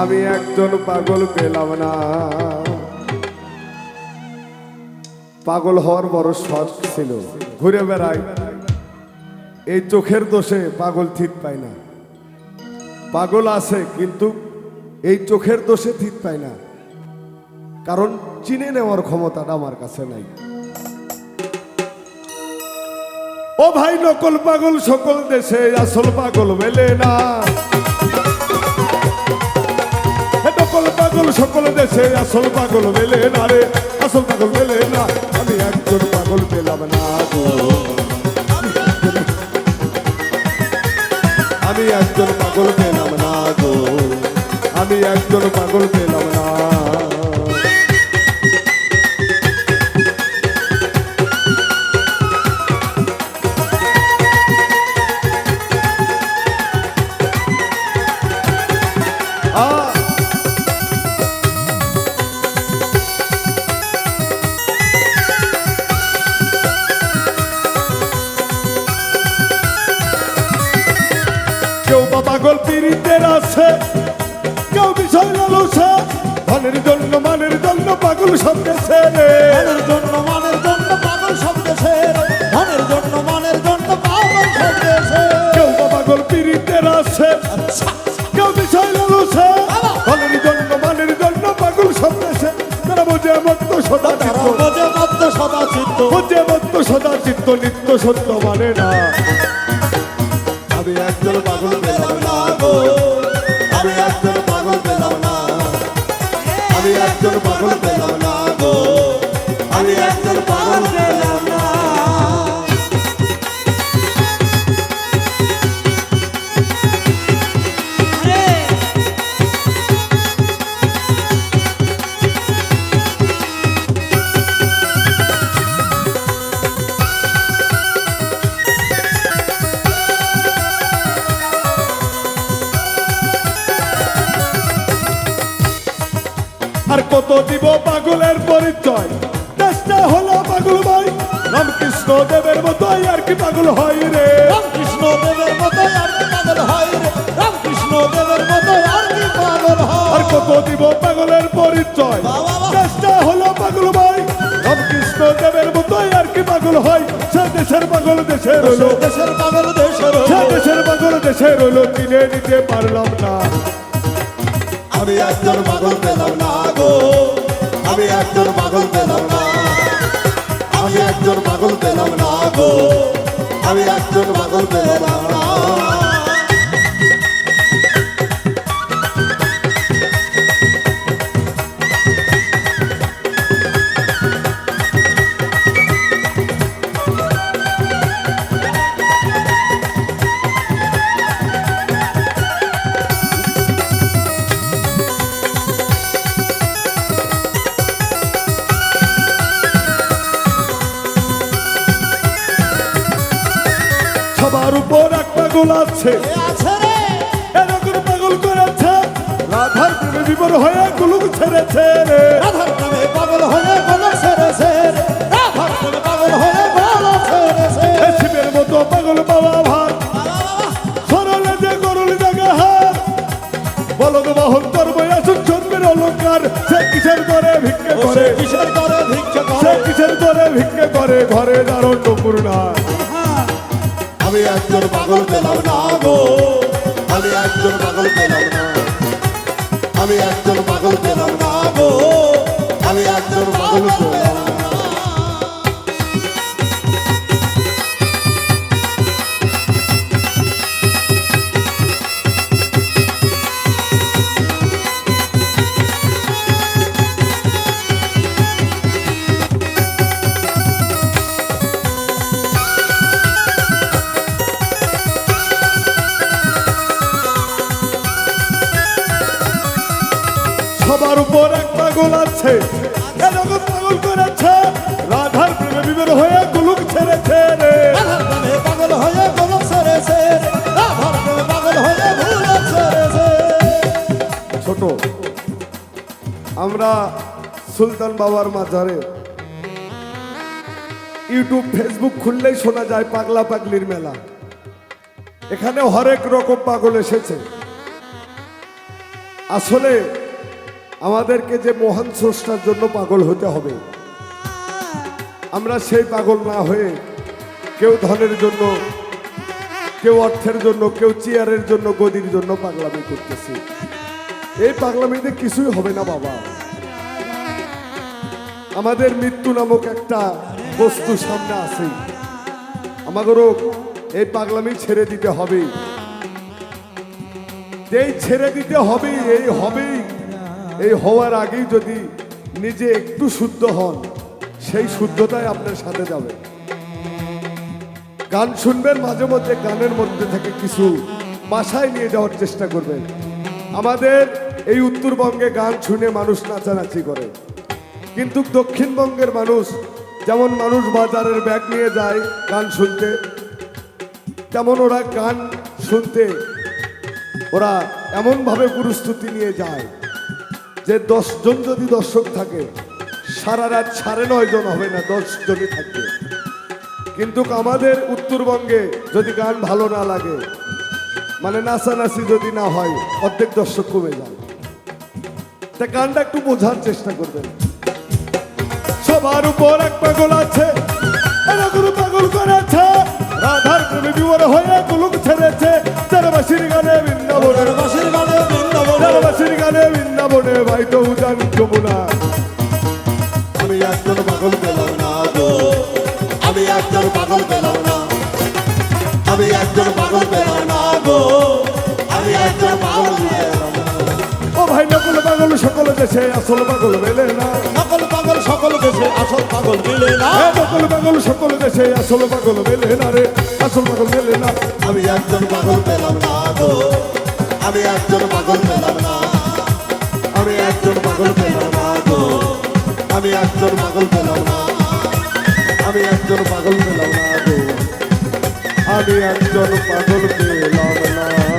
আমি একজন পাগল পেলাম না। পাগল হওয়ার বড় শখ ছিল। ঘুরে বেড়াই। এই চোখের দোষে পাগল থিত পায় না। পাগল আছে, কিন্তু এই চোখের দোষে থিত পায় না। কারণ চিনে নেওয়ার ক্ষমতাটা আমার কাছে নাই। ও ভাই, নকল পাগল সকল দেশে আসল পাগল মেলে না। পাগল সকল দেশে, আসল পাগল মেলে না রে, আসল পাগল মেলে না। আমি একজন পাগল পেলাম না গো। আমি একজন পাগল পেলাম না গো। আমি একজন পাগল পেলাম না। আছে। কেউ বিষয় লালসা ধনের জন্য মানের জন্য পাগল সব দেশে ধনের জন্য মানের জন্য পাগল সব দেশে ধনের জন্য মানের জন্য পাগল সব দেশে। কেউ পাগল পীড়িতের আছে। আচ্ছা কেউ বিষয় লালসা ধনের জন্য মানের জন্য পাগল সব দেশে। তারা বোঝে মত্ত সদা তারা চিত্ত। বোঝে মধ্য সদা চিত্ত। বোঝে মত্ত সদা চিত্ত নিত্য সত্য মানে না। আমি একজন পাগল পেলাম না। আমি একজন কত দিব পাগলের পরিচয়। চেষ্টা হলো পাগল ভাই রামকৃষ্ণ দেবের মতোই আর কি পাগল হয় রে। রামকৃষ্ণ দেবের মতো আর কি পাগল হয় রে। রামকৃষ্ণ দেবের মতো আর কি পাগল হয়। আর কত দিব পাগলের পরিচয়। চেষ্টা হলো পাগল ভাই রামকৃষ্ণ দেবের মতোই আর কি পাগল হয়। সে দেশের পাগল দেশে রইল। দেশের পাগল দেশের সে দেশের পাগল দেশে রইল। কিনে নিতে পারলাম না। আমি একজন পাগল পেলাম না গো। আমি একজন পাগল পেলাম না। আমি একজন পাগল পেলাম সবার উপর এক পাগল আছে। এরকম পাগল করেছে। রাধার প্রেমে বিবর হয়ে গুলুক ছেড়েছে রে। রাধার পাগল হয়ে গল রাধার নামে পাগল হয়ে গল সেরেছে শিবের মতো পাগল বাবা ভাত। সরলে যে গরুল জাগে হাত। বলদ বাহন করব আসুন জন্মের অলঙ্কার। সে কিসের করে ভিক্ষে সে করে? কিসের করে ভিক্ষা সে করে? কিসের করে ভিক্ষে করে? ঘরে দারণ টুকুর না আমি একজন পাগল পেলাম না গো। আমি একজন পাগল পেলাম না। আমি একজন পাগল পেলাম না গো। আমি একজন পাগল পেলাম সবার উপর এক পাগল আছে। এরকম পাগল করেছে। রাধার প্রেমে বিবর হয়ে গুলুক ছেড়েছে রে। পাগল হয়ে গল সেরেছে রাধার নামে পাগল হয়ে ছোট, আমরা সুলতান বাবার মাজারে ইউটিউব, ফেসবুক খুললেই শোনা যায় পাগলা পাগলির মেলা। এখানে হরেক রকম পাগল এসেছে। আসলে আমাদেরকে যে মহান স্রষ্টার জন্য পাগল হতে হবে। আমরা সেই পাগল না হয়ে কেউ ধনের জন্য, কেউ অর্থের জন্য, কেউ চেয়ারের জন্য, গদির জন্য পাগলামি করতেছি। এই পাগলামিতে কিছুই হবে না, বাবা। আমাদের মৃত্যু নামক একটা বস্তু সামনে আছে। আমাদেরও এই পাগলামি ছেড়ে দিতে হবে। এই ছেড়ে দিতে হবে, এই হবেই। এই হওয়ার আগেই যদি নিজে একটু শুদ্ধ হন, সেই শুদ্ধতাই আপনার সাথে যাবে। গান শুনবেন, মাঝে মধ্যে গানের মধ্যে থেকে কিছু বাসায় নিয়ে যাওয়ার চেষ্টা করবেন। আমাদের এই উত্তরবঙ্গে গান শুনে মানুষ নাচানাচি করে। কিন্তু দক্ষিণবঙ্গের মানুষ যেমন মানুষ বাজারের ব্যাগ নিয়ে যায় গান শুনতে, তেমন ওরা গান শুনতে ওরা এমনভাবে প্রস্তুতি নিয়ে যায়। যে দশজন যদি দর্শক থাকে, সারা রাত সাড়ে নয় জন হবে না দশ জনই থাকবে। কিন্তু আমাদের উত্তরবঙ্গে যদি গান ভালো না লাগে মানে নাচানাচি যদি না হয়, অর্ধেক দর্শক কমে যায়। তা গানটা একটু বোঝার চেষ্টা করবেন। সবার উপর এক পাগল আছে পাগল করেছে, রাধার প্রেমে বিবর হয়ে কুলুক ছেড়েছে আমি একজন পাগল পেলাম না গো। আমি একজন পাগল পেলাম না। আমি একজন পাগল পেলাম না গো। আমি একজন পাগল ও ভাই নকল পাগল সকল দেশে আসল পাগল মেলে না। সকল পাগল সকল দেশে আসল পাগল মিলে না। নকল পাগল সকল দেশে আসল পাগল মেলে না রে। আসল পাগল মেলে না। আমি একজন পাগল পেলাম না গো। আমি একজন পাগল পেলাম আমি একজন পাগল পেলাম না। আমি একজন পাগল পেলাম না আমি একজন পাগল পেলাম না।